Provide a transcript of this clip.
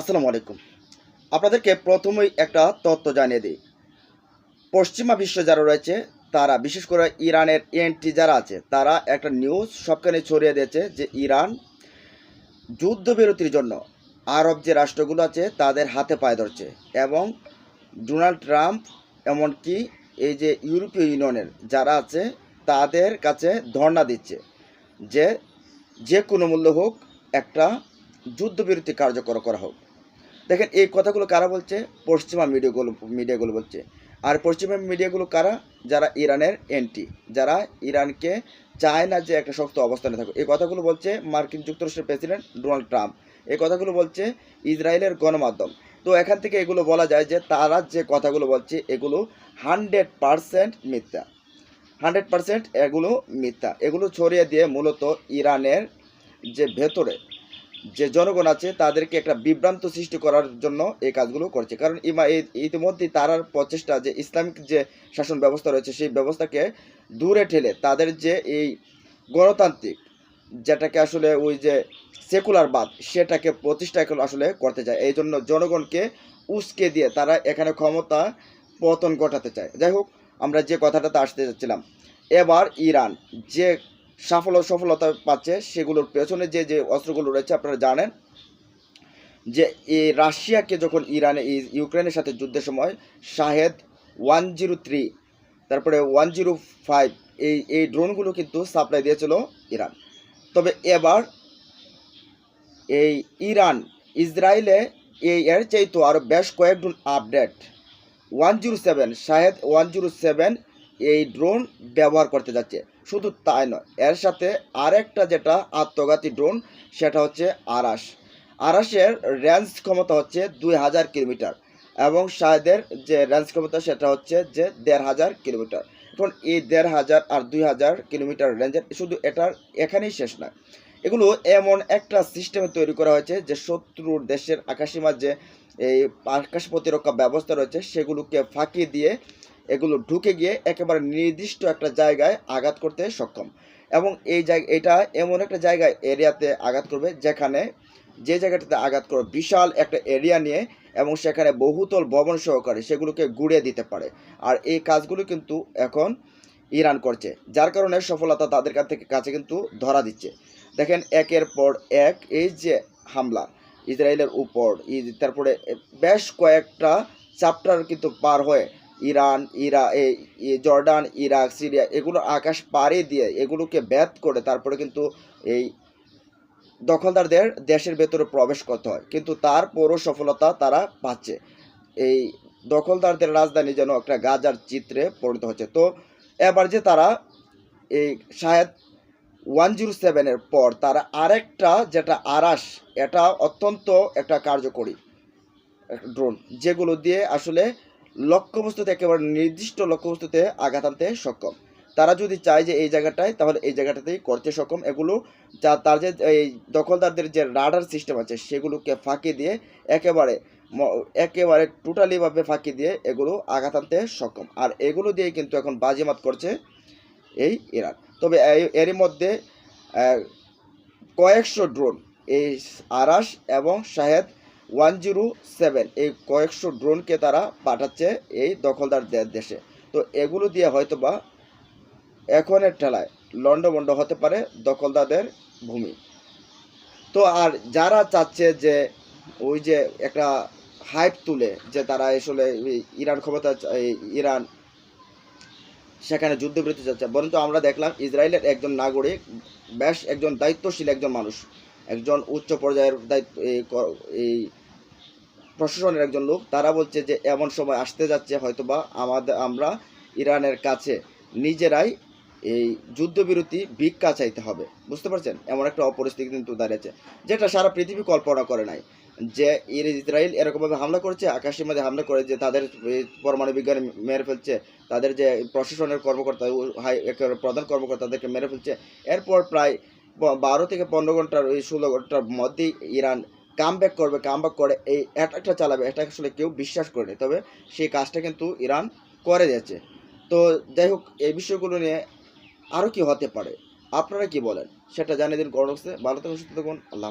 আসসালামু আলাইকুম। আপনাদেরকে প্রথমেই একটা তথ্য জানিয়ে দিই। পশ্চিমা বিশ্ব যারা রয়েছে, তারা বিশেষ করে ইরানের এনটি যারা আছে, তারা একটা নিউজ সবখানে ছড়িয়ে দিয়েছে যে ইরান যুদ্ধবিরতির জন্য আরব যে রাষ্ট্রগুলো আছে, তাদের হাতে পায়ে ধরছে এবং ডোনাল্ড ট্রাম্প এমনকি এই যে ইউরোপীয় ইউনিয়নের যারা আছে, তাদের কাছে ধর্ণা দিচ্ছে যে যে কোনো মূল্য হোক একটা যুদ্ধবিরতি কার্যকর করা হোক। দেখেন, এই কথাগুলো কারা বলছে? পশ্চিমা মিডিয়াগুলো মিডিয়াগুলো বলছে। আর পশ্চিমা মিডিয়াগুলো কারা? যারা ইরানের এন্টি যারা ইরানকে চায় না যে একটা শক্ত অবস্থানে থাকুক। এই কথাগুলো বলছে মার্কিন যুক্তরাষ্ট্রের প্রেসিডেন্ট ডোনাল্ড ট্রাম্প। এই কথাগুলো বলছে ইসরায়েলের গণমাধ্যম। তো এখান থেকে এগুলো বলা যায় যে তারা যে কথাগুলো বলছে, এগুলো হান্ড্রেড পারসেন্ট মিথ্যা। হান্ড্রেড পারসেন্ট এগুলো মিথ্যা। এগুলো ছড়িয়ে দিয়ে মূলত ইরানের যে ভেতরে যে জনগণ আছে, তাদেরকে একটা বিভ্রান্ত সৃষ্টি করার জন্য এই কাজগুলো করছে। কারণ ইমা এই ইতিমধ্যেই তারার প্রচেষ্টা যে ইসলামিক যে শাসন ব্যবস্থা রয়েছে, সেই ব্যবস্থাকে দূরে ঠেলে তাদের যে এই গণতান্ত্রিক যেটাকে আসলে ওই যে সেকুলারবাদ সেটাকে প্রতিষ্ঠা আসলে করতে চায়। এই জন্য জনগণকে উস্কে দিয়ে তারা এখানে ক্ষমতা পতন ঘটাতে চায়। যাই হোক, আমরা যে কথাটাতে আসতে যাচ্ছিলাম, এবার ইরান যে সাফল্য সফলতা পাচ্ছে সেগুলোর পেছনে যে যে অস্ত্রগুলো রয়েছে আপনারা জানেন যে এই রাশিয়াকে যখন ইরানে ইউক্রেনের সাথে যুদ্ধের সময় শাহেদ ওয়ান জিরো থ্রি, তারপরে ওয়ান জিরো ফাইভ, এই এই ড্রোনগুলো কিন্তু সাপ্লাই দিয়েছিল ইরান। তবে এবার এই ইরান, ইসরায়েলে এই এর চাইতো আরও বেশ কয়েক drone update one zero seven, Shahed one zero seven এই ড্রোন ব্যবহার করতে যাচ্ছে। শুধু তাই নয়, এর সাথে আরেকটা যেটা আত্মঘাতী ড্রোন, সেটা হচ্ছে আরাস আরাসের রেঞ্জ ক্ষমতা হচ্ছে দুই হাজার কিলোমিটার এবং শাহেদের যে রেঞ্জ ক্ষমতা, সেটা হচ্ছে যে দেড় হাজার কিলোমিটার। এখন এই দেড় হাজার আর দুই হাজার কিলোমিটার রেঞ্জের শুধু এটার এখানেই শেষ নয়। এগুলো এমন একটা সিস্টেমে তৈরি করা হয়েছে যে শত্রুর দেশের আকাশীমার যে এই আকাশ প্রতিরক্ষা ব্যবস্থা রয়েছে, সেগুলোকে ফাঁকি দিয়ে এগুলো ঢুকে গিয়ে একেবারে নির্দিষ্ট একটা জায়গায় আঘাত করতে সক্ষম। এবং এই জায়গা, এটা এমন একটা জায়গায় এরিয়াতে আঘাত করবে যেখানে যে জায়গাটাতে আঘাত করবে, বিশাল একটা এরিয়া নিয়ে এবং সেখানে বহুতল ভবন সহকারে সেগুলোকে গুড়িয়ে দিতে পারে। আর এই কাজগুলো কিন্তু এখন ইরান করছে, যার কারণে সফলতা তাদের কাছ থেকে কাছে কিন্তু ধরা দিচ্ছে। দেখেন, একের পর এক এই যে হামলা, ইসরায়েলের উপর তারপরে বেশ কয়েকটা চ্যাপ্টার কিন্তু পার হয়ে ইরান, ইরা জর্ডান, ইরাক, সিরিয়া, এগুলো আকাশ পাড়ি দিয়ে এগুলোকে ব্যাত করে তারপরে কিন্তু এই দখলদারদের দেশের ভেতরে প্রবেশ করতে হয়। কিন্তু তারপরও সফলতা তারা পাচ্ছে। এই দখলদারদের রাজধানী যেন একটা গাজার চিত্রে পরিণত হচ্ছে। তো এবার যে তারা এই শায়দ ওয়ান জিরো সেভেনের পর তারা আরেকটা যেটা আরাস এটা অত্যন্ত একটা কার্যকরী ড্রোন যেগুলো দিয়ে আসলে লক্ষ্যবস্তুতে একেবারে নির্দিষ্ট লক্ষ্যবস্তুতে আঘাত আনতে সক্ষম। তারা যদি চায় যে এই জায়গাটায়, তাহলে এই জায়গাটাতেই করতে সক্ষম। এগুলো যা তার যে, এই দখলদারদের যে রাডার সিস্টেম আছে, সেগুলোকে ফাঁকি দিয়ে একেবারে একেবারে টোটালিভাবে ফাঁকি দিয়ে এগুলো আঘাত আনতে সক্ষম। আর এগুলো দিয়ে কিন্তু এখন বাজিমাত করছে এই ইরান। তবে এরই মধ্যে কয়েকশো ড্রোন, এই আরাস এবং শাহেদ ওয়ান জিরো সেভেন এই কয়েকশো ড্রোনকে তারা পাঠাচ্ছে এই দখলদারদের দেশে। তো এগুলো দিয়ে হয়তো বা এখনের ঠেলায় লন্ডভন্ড হতে পারে দখলদারদের ভূমি। তো আর যারা চাচ্ছে যে ওই যে একটা হাইপ তুলে যে তারা আসলে ইরান ক্ষমতা ইরান সেখানে যুদ্ধবিরতি চাচ্ছে, বরঞ্চ আমরা দেখলাম ইসরায়েলের একজন নাগরিক বেশ একজন দায়িত্বশীল একজন মানুষ, একজন উচ্চ পর্যায়ের দায়িত্ব এই প্রশাসনের একজন লোক, তারা বলছে যে এমন সময় আসতে যাচ্ছে হয়তোবা আমাদের, আমরা ইরানের কাছে। নিজেরাই এই যুদ্ধবিরতি ভিক্ষা চাইতে হবে। বুঝতে পারছেন? এমন একটা অপরিস্থিতি কিন্তু দাঁড়িয়েছে, যেটা সারা পৃথিবী কল্পনা করে নাই। যে ইর- ইসরায়েল এরকমভাবে হামলা করছে, আকাশের মধ্যে হামলা করে যে তাদের পরমাণু বিজ্ঞান মেরে ফেলছে, তাদের যে প্রশাসনের কর্মকর্তা হাই প্রধান কর্মকর্তা তাদেরকে মেরে ফেলছে। এরপর প্রায় বারো থেকে পনেরো ঘণ্টার, ওই ষোলো ঘণ্টার মধ্যেই ইরান কাম ব্যাক করবে কাম ব্যাক করে, এই অ্যাটাকটা চালাবে, এটা আসলে কেউ বিশ্বাস করেনি। তবে সেই কাজটা কিন্তু ইরান করে যাচ্ছে। তো যাই হোক, এই বিষয়গুলো নিয়ে আরও কি হতে পারে? আপনারা কি বলেন? সেটা জানিয়ে দিন গণবক্সে ভালো থাকুন, সুস্থ থাকুন। আল্লাহ